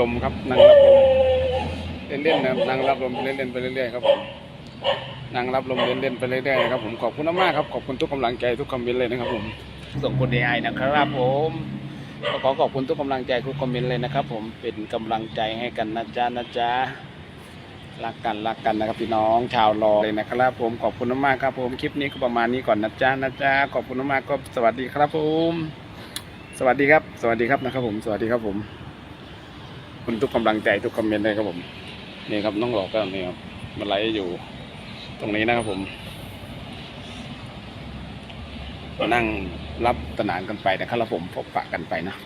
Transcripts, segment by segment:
ลมครับนั่งรับลมเล่นๆนะครับนั่งรับลมเล่นๆไปเรื่อยๆครับผมนั่งรับลมเล่นๆไปเรื่อยๆนะครับผมขอบคุณมากๆครับขอบคุณทุกกำลังใจทุกคอมเมนต์เลยนะครับผมส่งคนเอไอนะครับผมก็ขอขอบคุณทุกกำลังใจทุกคอมเมนต์เลยนะครับ ผมเป็นกำลังใจให้กันนะจ๊ะนะจ๊ะรักกันรักกันนะครับพี่น้องชาวรอเลยนะครับ ผมขอบคุณมากๆครับผมคลิปนี้ก็ประมาณนี้ก่อนนะจ๊ะนะจ๊ะขอบคุณมากๆก็สวัสดีครับผม สวัสดีครับ สวัสดีครับนะครับผม สวัสดีครับผม คุณทุกกำลังใจทุกคอมเมนต์เลยครับผมนี่ครับน้องหลอกก็นี่ครับมันไลฟ์อยู่ตรงนี้นะครับผมมานั่งรับตนานกันไปนะครับแล้วผมพบปะกันไปนะ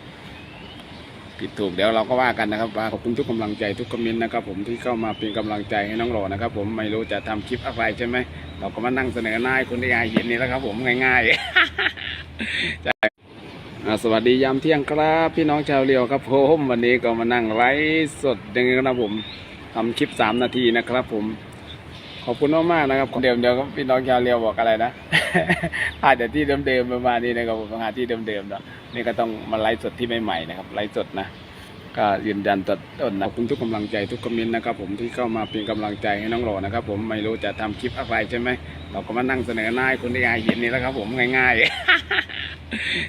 ผิดถูกเดี๋ยวเราก็ว่ากันนะครับว่าขอบคุณทุกกำลังใจทุกคอมเมนต์นะครับผมที่เข้ามาเป็นกำลังใจให้น้องหลอนะครับ ผมไม่รู้จะทำคลิปอะไรใช่ไหมเราก็มานั่งเสนอหน้าให้คนที่ยายเห็นนี่แหล้วครับ ผมง่ายๆ สวัสดียามเที่ยงครับ พี่น้องชาวเรียวครับผมวันนี้ก็มานั่งไลฟ์สดอย่างนี้นะครับผมทำคลิปสามนาทีนะครับ ผม ขอบคุณมากๆนะครับเดิมเดียวก็พี่น้องชาวเรียวบอกอะไรนะอาจจะที่เดิมๆประมาณนี้นะครับผมงหาที่เดิมๆเนาะนี่ก็ต้องมาไลฟ์สดที่ใหม่ๆนะครับไลฟ์สดนะก็ยืนยันตัดต้นนะขอบคุณทุกกำลังใจทุกคอมเมนต์นะครับผมที่เข้ามาเป็นกำลังใจให้น้องโหลนะครับ ผมไม่รู้จะทำคลิปอะไรใช่ไหมเราก็มานั่งเสนอหน้าคนที่ยายเห็นนี่แล้วครับ ผมง่าย ๆ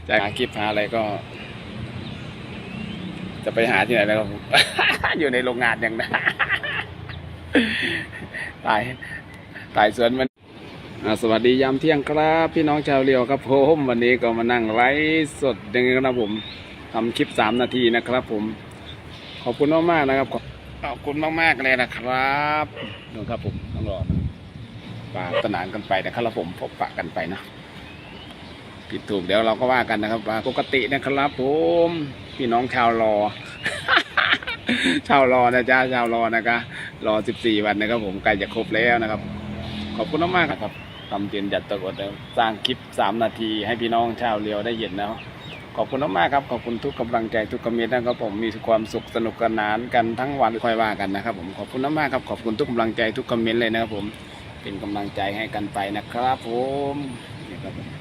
จะหาคลิปหาอะไรก็ จะไปหาที่ไหนแล้วครับอยู่ในโรงงานอย่างนั้นตายตายสวนมันสวัสดียามเที่ยงครับ พี่น้องชาวเรียวครับผมวันนี้ก็มานั่งไลฟ์สดอย่างนี้นะครับผมทำคลิปสามนาทีนะครับ ผม ขอบคุณมากๆนะครับขอบคุณมากๆเลยนะครับดูครับผมต้องรอนะปาตนานกันไปนะครับแล้วผมพบปะกันไปนะ ผิดถูกเดี๋ยวเราก็ว่ากันนะครับว่าปกตินะครับผมพี่น้องชาวรอ ชาวรอนะจ๊ะชาวรอนะคะรอ14วันนะครับ ผมใกล้จะครบแล้วนะครับ ขอบคุณมากๆครับทำเตียนจัดตะกดสร้างคลิป3นาทีให้พี่น้องชาวเรียวได้เห็นแล้วขอบคุณมากๆครับขอบคุณทุกกำลังใจทุกคอมเมนต์นะครับผมมีความสุขสนุกสนานกันทั้งวันค่อยว่ากันนะครับ ผมขอบคุณมากๆครับขอบคุณทุกกำลังใจทุกคอมเมนต์เลยนะครับผมเป็นกำลังใจให้กันไปนะครับ ผมนี่ครับผม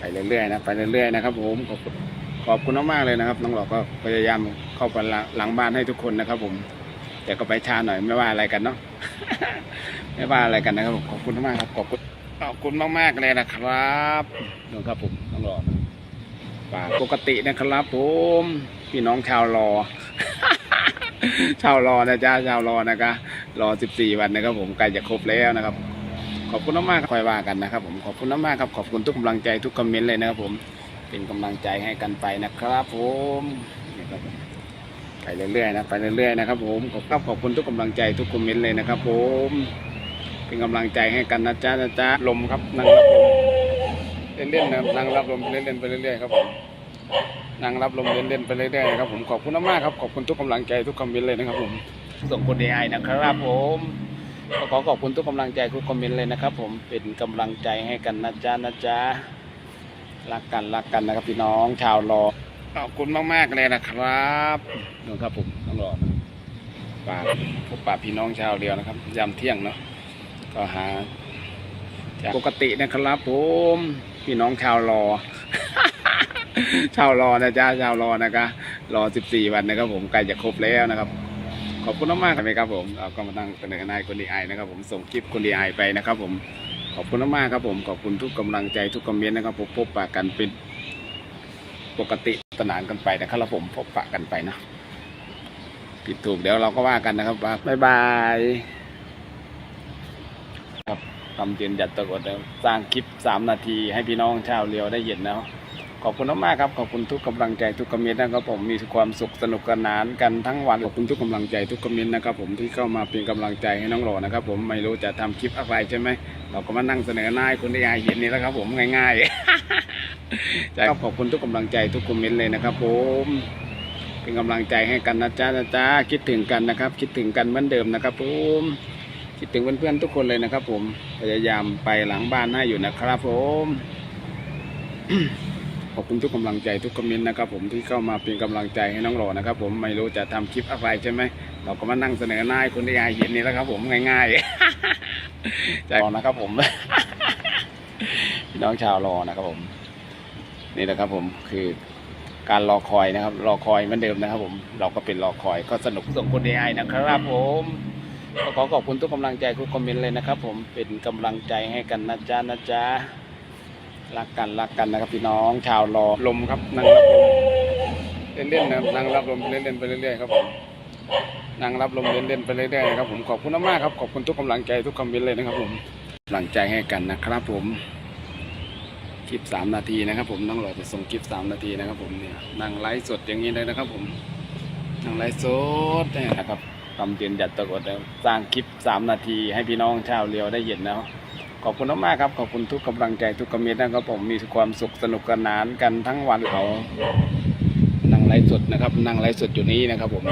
ไปเรื่อยๆนะไปเรื่อยๆนะครับผมขอบคุณขอบคุณมากๆเลยนะครับ น้องหลอกก็พยายามเข้าไปหลังหลังบ้านให้ทุกคนนะครับ ผมแต่ก็ไปช้าหน่อยไม่ว่าอะไรกันเนาะไม่ว่าอะไรกันนะครับผมขอบคุณมากครับขอบคุณขอบคุณมากๆเลยนะครับน้องครับผมน้องหลอกป่าปกตินะครับ ผมพี่น้องชาวรอชาวรอนะจ๊ะชาวรอนะคะรอ 14 วันนะครับผมใกล้จะครบแล้วนะครับ ขอบคุณมากๆครับคอยว่ากันนะครับผมขอบคุณมากๆครับขอบคุณทุกกำลังใจทุกคอมเมนต์เลยนะครับผมเป็นกำลังใจให้กันไปนะครับผมไปเรื่อยๆนะไปเรื่อยๆนะครับผมขอบครับขอบคุณทุกกำลังใจทุกคอมเมนต์เลยนะครับ ผม เป็นกำลังใจให้กันนะจ๊ะนะจ๊ะลมครับนั่งรับลมเล่นๆนะนั่งรับลมเล่นๆไปเรื่อยๆครับผมนั่งรับลมเล่นๆไปเรื่อยๆนะครับผมขอบคุณมากครับขอบคุณทุกกำลังใจทุกคอมเมนต์เลยนะครับผมส่งคนเอไอนะครับผม ก็ขอขอบคุณทุกกำลังใจทุกคอมเมนต์เลยนะครับ ผมเป็นกำลังใจให้กันนะจ๊ะนะจ๊ะรักกันรักกันนะครับพี่น้องชาวรอขอบคุณมากๆเลยนะครับนู่นครับผมต้องรอป่าพบป่าพี่น้องชาวเรียวนะครับยามเที่ยงเนาะก็หาจากปกตินะครับผมพี่น้องชาวรอ ชาวรอนะจ๊ะชาวรอนะคะรอ 14 วันนะครับผมใกล้จะครบแล้วนะครับ ขอบคุณมากๆครับผมเราก็มาตั้งเสนอนายคนดีไอนะครับผมส่งคลิปคนดีไอไปนะครับผมขอบคุณมากๆครับผมขอบคุณทุกกำลังใจทุกคอมเมนต์นะครับผมพบปะกันเป็นปกติสนานกันไปนะครับแล้ผมพบปะกันไปนะผิดถูกเดี๋ยวเราก็ว่ากันนะครับบ๊ายบายครับทำเตียนจัดตะกดแล้วสร้างคลิปสามนาทีให้พี่น้องชาวเรียวได้เห็นแล้ว ขอบคุณมากๆครับขอบคุณทุกกำลังใจทุกคอมเมนต์นะครับผมมีความสุขสนุกสนานกันทั้งวันขอบคุณทุกกำลังใจทุกคอมเมนต์นะครับผมที่เข้ามาเป็นกำลังใจให้น้องหล่อนะครับผมไม่รู้จะทำคลิปอะไรใช่ไหมเราก็มานั่งเสนอหน้าให้คนที่ยายเห็นนี่แล้วครับผมง่ายๆจครับขอบคุณทุกกำลังใจทุกคอมเมนต์เลยนะครับ ผมเป็นกำลังใจให้กันนะจ๊ะนะจ๊ะคิดถึงกันนะครับ คิดถึงกันเหมือนเดิมนะครับผมคิดถึงเพื่อนๆทุกคนเลยนะครับ ผมพยายามไปหลังบ้านให้อยู่นะครับ ผม อบคุณทุกกำลังใจทุกคอมเมนต์นะครับผมที่เข้ามาเป็นกำลังใจให้น้องหล่อนะครับผมไม่รู้จะทำคลิปอะไรใช่ไหมเราก็มานั่งเสนอหน้าคนที่ยายเห็นนี่แล้วครับ ผมง่ายๆใจรอนะครับผมพี่น้องชาวรอนะครับผม นี่แหละครับผมคือการรอคอยนะครับ รอคอยเหมือนเดิมนะครับ ผมเราก็เป็นรอคอยก็สนุกส่งคน AI นะครับผมขอขอบคุณทุกกำลังใจทุกคอมเมนต์เลยนะครับ ผมเป็นกำลังใจให้กันนะจ๊ะนะจ๊ะ รักกันรักกันนะครับพี่น้องชาวรอลมครับนั่งรับลมเล่นๆนะครับนั่งรับลมเล่นๆไปเรื่อยๆครับผมนั่งรับลมเล่นๆไปเรื่อยๆนะครับผมขอบคุณมากๆครับขอบคุณทุกกำลังใจทุกคอมเมนต์เลยนะครับผมกำลังใจให้กันนะครับผมคลิปสามนาทีนะครับ ผมน้องหล่อจะส่งคลิปสามนาทีนะครับ ผมเนี่ยนั่งไลฟ์สดอย่างนี้เลยนะครับ ผมนั่งไลฟ์สดนะครับทำเตียนจัดตะกดแล้วสร้างคลิปสามนาที ให้พี่น้องชาวเรียวได้เห็นแล้ว ขอบคุณมากๆครับขอบคุณทุกกำลังใจทุกคอมเมนต์นะครับผมมีความสุขสนุกสนานกันทั้งวันเขานั่งไลฟ์สดนะครับนั่งไลฟ์สดอยู่นี้นะครับผม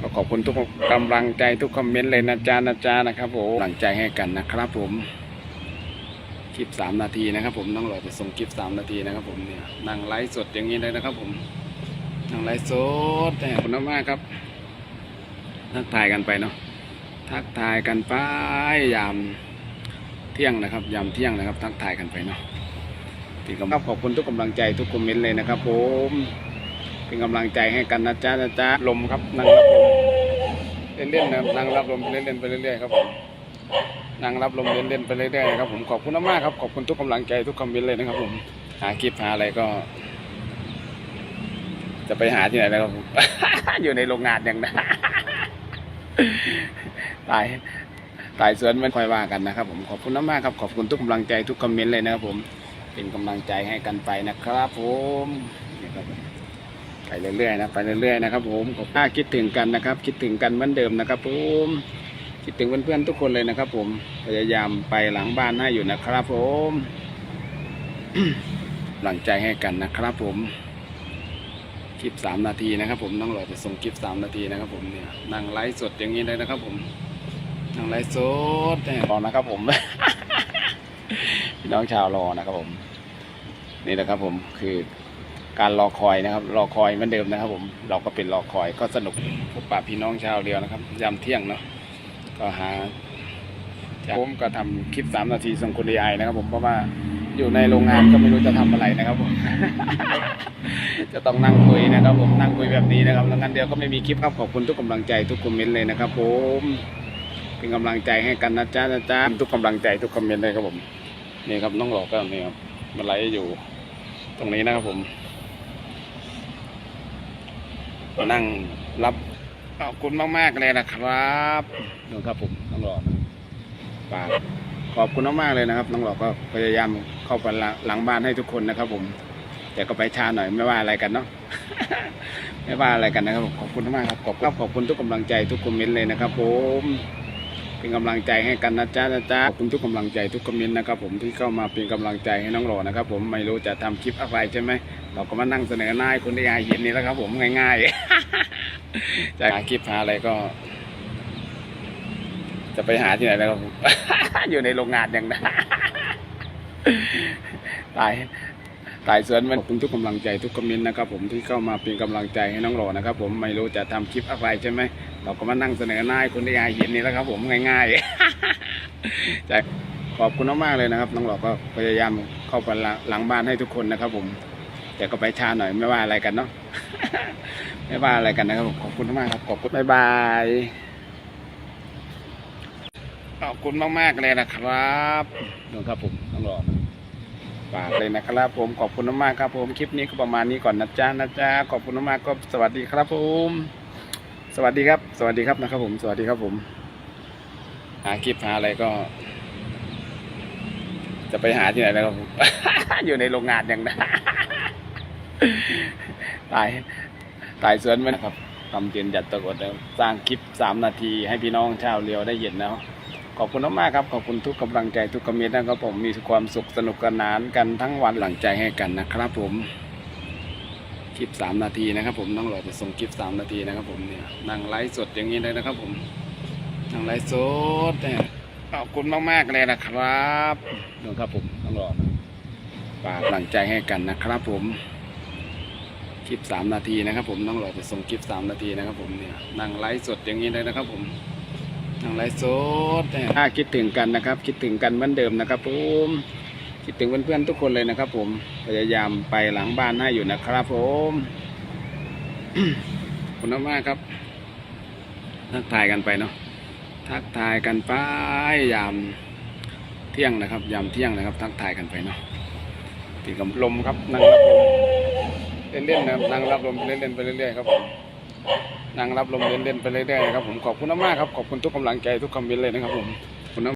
ก็ขอบคุณทุกกำลังใจทุกคอมเมนต์เลยนะจ๊ะนะจ๊ะนะครับผมกำลังใจให้กันนะครับผมคลิปสามนาทีนะครับ ผมน้องหล่อจะส่งคลิปสามนาทีนะครับ ผมเนี่ยนั่งไลฟ์สดอย่างนี้เลยนะครับ ผมนั่งไลฟ์สดขอบคุณมากครับทักทายกันไปเนาะ ทักทายกันไปยามเที่ยงนะครับ ยามเที่ยงนะครับ ทักทายกันไปเนาะเป็นกำลังขอบคุณทุกกำลังใจทุกคอมเมนต์เลยนะครับ ผมเป็นกำลังใจให้กันนะจ๊ะนะจ๊ะลมครับนั่งรับลมเล่นๆนะครับนั่งรับลมเล่นๆไปเรื่อยๆครับผมนั่งรับลมเล่นๆไปเรื่อยๆนะครับผมขอบคุณมากๆครับขอบคุณทุกกำลังใจทุกคอมเมนต์เลยนะครับผมหาคลิปหาอะไรก็ จะไปหาที่ไหนแล้วครับผมอยู่ในโรงงานอย่างนั้น ตายตายสวนมันค่อยว่ากันนะครับ ผมขอบคุณมากๆครับขอบคุณทุกกำลังใจทุกคอมเมนต์เลยนะครับผมเป็นกำลังใจให้กันไปนะครับผมนี่ครับผมไปเรื่อยๆนะไปเรื่อยๆนะครับ ผมขอบคุณคิดถึงกันนะครับ คิดถึงกันเหมือนเดิมนะครับ ผมคิดถึงเพื่อนๆทุกคนเลยนะครับ ผมพยายามไปหลังบ้านให้อยู่นะครับ ผมหลังใจให้กันนะครับ ผมคลิปสามนาทีนะครับ ผมน้องหล่อจะส่งคลิปสามนาทีนะครับ ผมเนี่ยนั่งไลฟ์สดอย่างนี้เลยนะครับ ผม นั่งไลฟ์สดเนี่ยรอนะครับผมพี่น้องชาวรอนะครับผม นี่แหละครับผมคือการรอคอยนะครับ รอคอยเหมือนเดิมนะครับ ผมเราก็เป็นรอคอยก็สนุกพบปะพี่น้องชาวเรียวนะครับยามเที่ยงเนาะก็หาผมก็ทำคลิปสามนาทีส่งคุณไอนะครับผมเพราะว่าอยู่ในโรงงานก็ไม่รู้จะทำอะไรนะครับผมจะต้องนั่งคุยนะครับ ผมนั่งคุยแบบนี้นะครับแล้วงั้นเดียวก็ไม่มีคลิปครับขอบคุณทุกกำลังใจทุกคอมเมนต์เลยนะครับ ผม เป็นกำลังใจให้กันนะจ๊ะนะจ๊ะทุกกำลังใจทุกคอมเมนต์เลยครับผมนี่ครับน้องหลอกก็นี่ครับมาไหลอยู่ตรงนี้นะครับผมมานั่งรับขอบคุณมากๆเลยนะครับน้องครับผมน้องหลอกปากขอบคุณมากๆเลยนะครับน้องหลอกก็พยายามเข้าไปหลังบ้านให้ทุกคนนะครับ ผม แต่ก็ไปช้าหน่อยไม่ว่าอะไรกันเนาะไม่ว่าอะไรกันนะครับขอบคุณมากครับขอบคุณขอบคุณทุกกำลังใจทุกคอมเมนต์เลยนะครับ ผม เป็นกำลังใจให้กันนะจ๊ะนะจ๊ะขอบคุณทุกกำลังใจทุกคอมเมนต์นะครับผมที่เข้ามาเป็นกำลังใจให้น้องหล่อนะครับผมไม่รู้จะทำคลิปอะไรใช่ไหมเราก็มานั่งเสนอหน้าให้คนได้เห็นนี่แล้วครับผมง่ายๆจะหาคลิปหาอะไรก็ จะไปหาที่ไหนแล้วครับอยู่ในโรงงานอย่างนั้นตาย ตายสวนมันขอบคุณทุกกำลังใจทุกคอมเมนต์นะครับผมที่เข้ามาเป็นกำลังใจให้น้องหล่อนะครับผมไม่รู้จะทำคลิปอะไรใช่ไหมเราก็มานั่งเสนอหน้าให้คนได้เห็นนี่แล้วครับผมง่ายๆจขอบคุณมากๆเลยนะครับ น้องหล่อก็พยายามเข้าไปหลังบ้านให้ทุกคนนะครับ ผม แต่ก็ไปช้าหน่อยไม่ว่าอะไรกันเนาะไม่ว่าอะไรกันนะครับผมขอบคุณมากครับขอบคุณบ๊ายบายขอบคุณมากๆเลยนะครับดูครับผมต้องรอ ฝากเลยนะครับผมขอบคุณมากครับผมคลิปนี้ก็ประมาณนี้ก่อนนะจ๊ะนะจ๊ะขอบคุณมากก็สวัสดีครับผม สวัสดีครับ สวัสดีครับนะครับผม สวัสดีครับผม หาคลิปหาอะไรก็ จะไปหาที่ไหนแล้วครับผมอยู่ในโรงงานอย่างนั้นตายตายสวนมันนะครับทำเตียนจัดตะกดแล้วสร้างคลิปสามนาทีให้พี่น้องชาวเรียวได้เห็นแล้ว ขอบคุณมากๆครับขอบคุณทุกกำลังใจทุกคอมเมนต์นะครับผมมีความสุขสนุกสนานกันทั้งวันหลังใจให้กันนะครับผมคลิปสามนาทีนะครับ ผมน้องหล่อจะส่งคลิปสามนาทีนะครับ ผมเนี่ยนั่งไลฟ์สดอย่างนี้เลยนะครับ ผมนั่งไลฟ์สดเนี่ยขอบคุณมากๆเลยนะครับดูครับผมน้องหล่อฝากหลังใจให้กันนะครับ ผมคลิปสามนาทีนะครับ ผมน้องหล่อจะส่งคลิปสามนาทีนะครับ ผมเนี่ยนั่งไลฟ์สดอย่างนี้เลยนะครับ ผม นั่งไลฟ์สดถ้าคิดถึงกันนะครับ คิดถึงกันเหมือนเดิมนะครับผมคิดถึงเพื่อนๆทุกคนเลยนะครับ ผมพยายามไปหลังบ้านให้อยู่นะครับ ผมคุณมากครับ ทักทายกันไปเนาะทักทายกันไปยามเที่ยงนะครับ ยามเที่ยงนะครับ ทักทายกันไปเนาะติดกับลมครับนั่งรับลมเล่นๆนะครับนั่งรับลมเล่นๆไปเรื่อยๆครับผม นั่งรับลมเล่นๆไปเรื่อยๆนะครับผมขอบคุณมากๆครับขอบคุณทุกกำลังใจทุกคอมเมนต์เลยนะครับผม